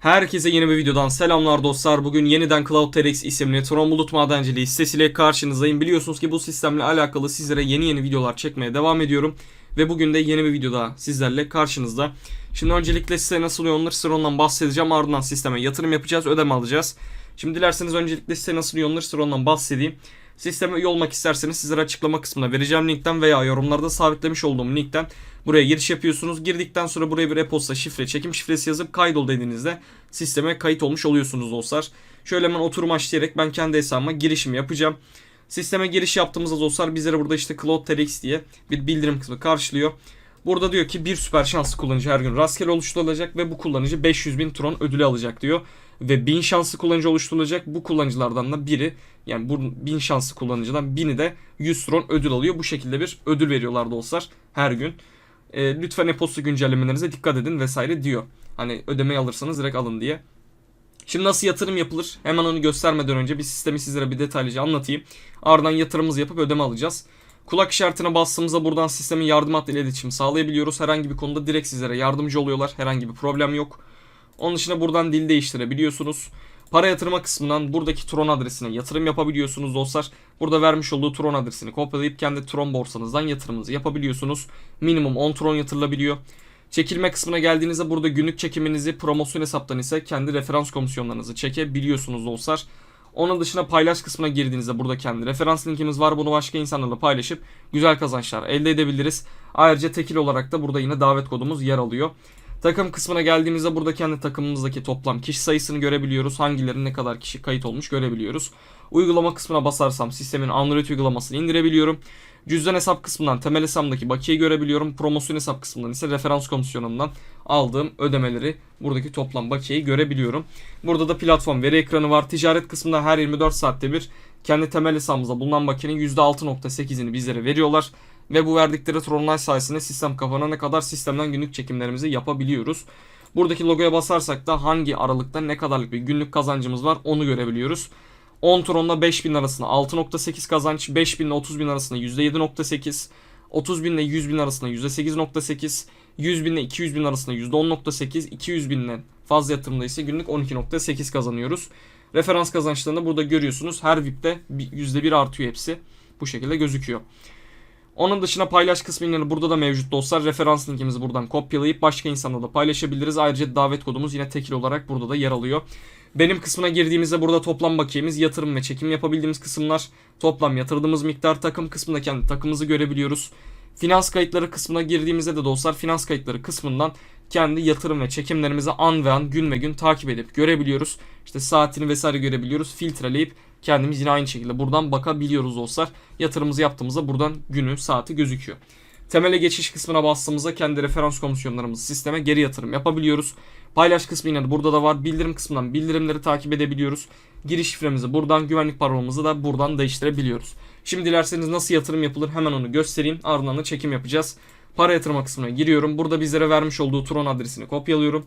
Herkese yeni bir videodan selamlar dostlar. Bugün yeniden Cloud TRX isimli Tron Bulut Madenciliği sitesiyle karşınızdayım. Biliyorsunuz ki bu sistemle alakalı sizlere yeni yeni videolar çekmeye devam ediyorum. Ve bugün de yeni bir video daha sizlerle karşınızda. Şimdi öncelikle size nasıl yollanır size ondan bahsedeceğim. Ardından sisteme yatırım yapacağız, ödeme alacağız. Şimdi dilerseniz öncelikle size nasıl yollanır size ondan bahsedeyim. Sisteme üye olmak isterseniz sizlere açıklama kısmına vereceğim linkten veya yorumlarda sabitlemiş olduğum linkten buraya giriş yapıyorsunuz. Girdikten sonra buraya bir e-posta şifre, çekim şifresi yazıp kaydol dediğinizde sisteme kayıt olmuş oluyorsunuz dostlar. Şöyle hemen oturum açlayarak ben kendi hesabıma girişimi yapacağım. Sisteme giriş yaptığımızda dostlar bizlere burada işte Cloud TRX diye bir bildirim kısmı karşılıyor. Burada diyor ki bir süper şanslı kullanıcı her gün rastgele oluşturulacak ve bu kullanıcı 500 bin Tron ödülü alacak diyor. Ve 1000 şanslı kullanıcı oluşturulacak. Bu kullanıcılardan da biri yani bu 1000 şanslı kullanıcıdan bini de 100 Tron ödül alıyor. Bu şekilde bir ödül veriyorlar dostlar her gün. E, lütfen e-posta güncellemelerinize dikkat edin vesaire diyor. Hani ödemeyi alırsanız direkt alın diye. Şimdi nasıl yatırım yapılır? Hemen onu göstermeden önce bir sistemi sizlere bir detaylıca anlatayım. Ardından yatırımımızı yapıp ödeme alacağız. Kulak işaretine bastığımızda buradan sistemin yardım hattıyla iletişim sağlayabiliyoruz. Herhangi bir konuda direkt sizlere yardımcı oluyorlar. Herhangi bir problem yok. Onun dışında buradan dil değiştirebiliyorsunuz. Para yatırma kısmından buradaki Tron adresine yatırım yapabiliyorsunuz dostlar. Burada vermiş olduğu Tron adresini kopyalayıp kendi Tron borsanızdan yatırımınızı yapabiliyorsunuz. Minimum 10 Tron yatırılabiliyor. Çekilme kısmına geldiğinizde burada günlük çekiminizi promosyon hesaptan ise kendi referans komisyonlarınızı çekebiliyorsunuz dostlar. Onun dışında paylaş kısmına girdiğinizde burada kendi referans linkimiz var. Bunu başka insanlarla paylaşıp güzel kazançlar elde edebiliriz. Ayrıca tekil olarak da burada yine davet kodumuz yer alıyor. Takım kısmına geldiğimizde burada kendi takımımızdaki toplam kişi sayısını görebiliyoruz. Hangilerinin ne kadar kişi kayıt olmuş görebiliyoruz. Uygulama kısmına basarsam sistemin Android uygulamasını indirebiliyorum. Cüzdan hesap kısmından temel hesabımdaki bakiyeyi görebiliyorum. Promosyon hesap kısmından ise referans komisyonundan aldığım ödemeleri buradaki toplam bakiyeyi görebiliyorum. Burada da platform veri ekranı var. Ticaret kısmında her 24 saatte bir kendi temel hesabımızda bulunan bakiyenin %6.8'ini bizlere veriyorlar. Ve bu verdikleri tronlar sayesinde sistem kapanana kadar sistemden günlük çekimlerimizi yapabiliyoruz. Buradaki logoya basarsak da hangi aralıkta ne kadarlık bir günlük kazancımız var onu görebiliyoruz. 10 tronla 5000 arasında 6.8 kazanç, 5000 ile 30 bin arasında %7.8, 30 bin ile 100 bin arasında %8.8, 100 bin ile 200 bin arasında %10.8, 200 binden fazla yatırımda ise günlük 12.8 kazanıyoruz. Referans kazançlarını burada görüyorsunuz. Her VIP'te %1 artıyor hepsi. Bu şekilde gözüküyor. Onun dışında paylaş kısmı yine burada da mevcut dostlar. Referans linkimizi buradan kopyalayıp başka insanla da paylaşabiliriz. Ayrıca davet kodumuz yine tekil olarak burada da yer alıyor. Benim kısmına girdiğimizde burada toplam bakiyemiz yatırım ve çekim yapabildiğimiz kısımlar. Toplam yatırdığımız miktar takım kısmında kendi takımımızı görebiliyoruz. Finans kayıtları kısmına girdiğimizde de dostlar finans kayıtları kısmından kendi yatırım ve çekimlerimizi an ve an gün ve gün takip edip görebiliyoruz. İşte saatini vesaire görebiliyoruz. Filtreleyip kendimiz yine aynı şekilde buradan bakabiliyoruz dostlar. Yatırımımızı yaptığımızda buradan günü, saati gözüküyor. Temele geçiş kısmına bastığımızda kendi referans komisyonlarımızı sisteme geri yatırım yapabiliyoruz. Paylaş kısmı yine burada da var. Bildirim kısmından bildirimleri takip edebiliyoruz. Giriş şifremizi buradan, güvenlik parolumuzu da buradan değiştirebiliyoruz. Şimdi dilerseniz nasıl yatırım yapılır hemen onu göstereyim. Ardından da çekim yapacağız. Para yatırma kısmına giriyorum. Burada bizlere vermiş olduğu Tron adresini kopyalıyorum.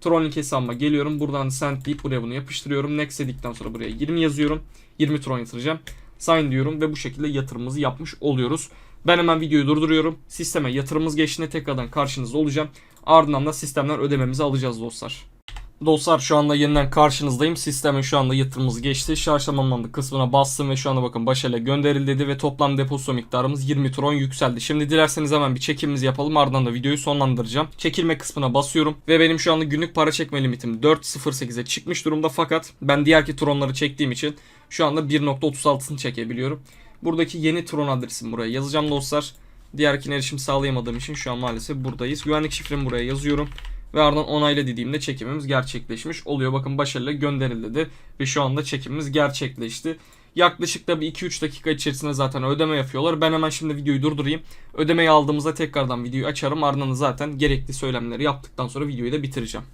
Tron link hesabıma geliyorum. Buradan send deyip buraya bunu yapıştırıyorum. Next dedikten sonra buraya 20 yazıyorum. 20 Tron yatıracağım. Sign diyorum ve bu şekilde yatırımımızı yapmış oluyoruz. Ben hemen videoyu durduruyorum. Sisteme yatırımımız geçtiğinde tekrardan karşınızda olacağım. Ardından da sistemden ödememizi alacağız dostlar. Dostlar şu anda yeniden karşınızdayım. Sistemin şu anda yatırımımız geçti. Şarj tamamlandı kısmına bastım ve şu anda bakın başarıyla gönderildi dedi ve toplam depozito miktarımız 20 tron yükseldi. Şimdi dilerseniz hemen bir çekimimizi yapalım ardından da videoyu sonlandıracağım. Çekilme kısmına basıyorum ve benim şu anda günlük para çekme limitim 4.08'e çıkmış durumda fakat ben diğerki tronları çektiğim için şu anda 1.36'sını çekebiliyorum. Buradaki yeni tron adresimi buraya yazacağım dostlar. Diğerkine erişim sağlayamadığım için şu an maalesef buradayız. Güvenlik şifremi buraya yazıyorum. Ve ardından onayla dediğimde çekimimiz gerçekleşmiş oluyor. Bakın başarıyla gönderildi dedi. Ve şu anda çekimimiz gerçekleşti. Yaklaşık da bir 2-3 dakika içerisinde zaten ödeme yapıyorlar. Ben hemen şimdi videoyu durdurayım. Ödemeyi aldığımızda tekrardan videoyu açarım. Ardından zaten gerekli söylemleri yaptıktan sonra videoyu da bitireceğim.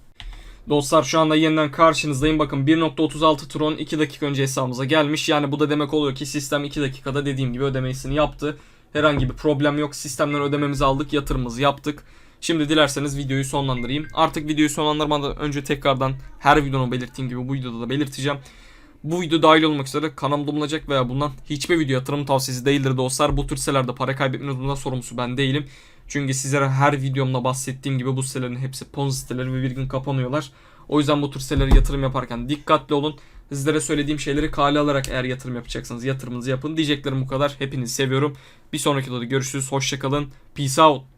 Dostlar şu anda yeniden karşınızdayım. Bakın 1.36 Tron 2 dakika önce hesabımıza gelmiş. Yani bu da demek oluyor ki sistem 2 dakikada dediğim gibi ödemesini yaptı. Herhangi bir problem yok. Sistemden ödememizi aldık, yatırımımızı yaptık. Şimdi dilerseniz videoyu sonlandırayım. Artık videoyu sonlandırmadan önce tekrardan her videonun belirttiğim gibi bu videoda da belirteceğim. Bu video dahil olmak üzere kanalımda bulunacak veya bundan hiçbir video yatırım tavsiyesi değildir dostlar. Bu tür sitelerde para kaybetmenin bundan sorumlusu ben değilim. Çünkü sizlere her videomda bahsettiğim gibi bu sitelerin hepsi ponzi siteleri ve bir gün kapanıyorlar. O yüzden bu tür sitelere yatırım yaparken dikkatli olun. Sizlere söylediğim şeyleri kale alarak eğer yatırım yapacaksanız yatırımınızı yapın. Diyeceklerim bu kadar. Hepinizi seviyorum. Bir sonraki videoda görüşürüz. Hoşçakalın. Peace out.